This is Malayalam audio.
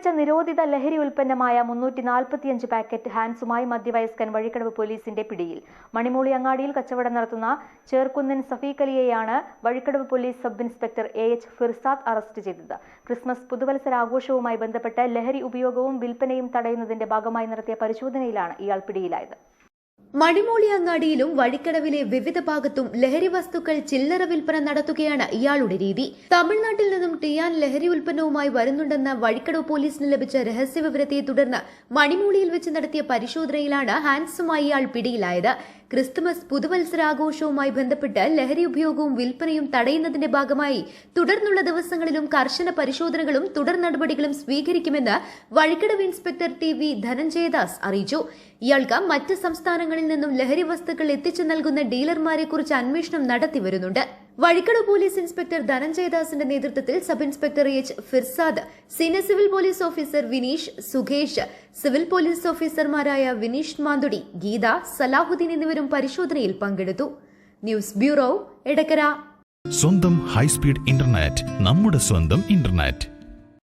വിൽപ്പനയ്ക്ക് നിരോധിത ലഹരി ഉൽപ്പന്നമായ മുന്നൂറ്റി നാൽപ്പത്തിയഞ്ച് പാക്കറ്റ് ഹാൻസുമായി മധ്യവയസ്കൻ വഴിക്കടവ് പോലീസിന്റെ പിടിയിൽ. മണിമൂളി അങ്ങാടിയിൽ കച്ചവടം നടത്തുന്ന ചേർക്കുന്നൻ Safeeq അലിയെയാണ് Vazhikkadavu police sub inspector A H Firsad arrest ചെയ്തത്. ക്രിസ്മസ് പുതുവത്സര ആഘോഷവുമായി ബന്ധപ്പെട്ട് ലഹരി ഉപയോഗവും വിൽപ്പനയും തടയുന്നതിന്റെ ഭാഗമായി നടത്തിയ പരിശോധനയിലാണ് ഇയാൾ പിടിയിലായത്. മണിമൂളി അങ്ങാടിയിലും വഴിക്കടവിലെ വിവിധ ഭാഗത്തും ലഹരി വസ്തുക്കൾ ചില്ലറ വിൽപ്പന നടത്തുകയാണ് ഇയാളുടെ രീതി. തമിഴ്നാട്ടിൽ നിന്നും ടിയാൻ ലഹരി ഉൽപ്പന്നവുമായി വരുന്നുണ്ടെന്ന വഴിക്കടവ് പോലീസിന് ലഭിച്ച രഹസ്യ വിവരത്തെ തുടർന്ന് മണിമൂളിയിൽ വെച്ച് നടത്തിയ പരിശോധനയിലാണ് ഹാൻസുമായി ഇയാൾ പിടിയിലായത്. ക്രിസ്തുമസ് പുതുവത്സരാഘോഷവുമായി ബന്ധപ്പെട്ട് ലഹരി ഉപയോഗവും വിൽപ്പനയും തടയുന്നതിന്റെ ഭാഗമായി തുടർന്നുള്ള ദിവസങ്ങളിലും കർശന പരിശോധനകളും തുടർ നടപടികളും സ്വീകരിക്കുമെന്ന് Vazhikkadavu inspector T V Dhananjayadas അറിയിച്ചു. ഇയാൾക്ക് മറ്റ് സംസ്ഥാനങ്ങളിൽ നിന്നും ലഹരി വസ്തുക്കൾ എത്തിച്ചു നൽകുന്ന ഡീലർമാരെക്കുറിച്ച് അന്വേഷണം നടത്തി വഴിക്കടവ് പോലീസ് ഇൻസ്പെക്ടർ ധനഞ്ജയദാസിന്റെ നേതൃത്വത്തിൽ sub inspector H Firsad senior civil police officer Vineesh Sukhesh civil police ഓഫീസർമാരായ വിനീഷ് മാന്തുടി ഗീത സലാഹുദ്ദീൻ എന്നിവരും പരിശോധനയിൽ പങ്കെടുത്തു. News bureau Edakkara. സ്വന്തം ഹൈസ്പീഡ് ഇന്റർനെറ്റ് നമ്മുടെ സ്വന്തം ഇന്റർനെറ്റ്.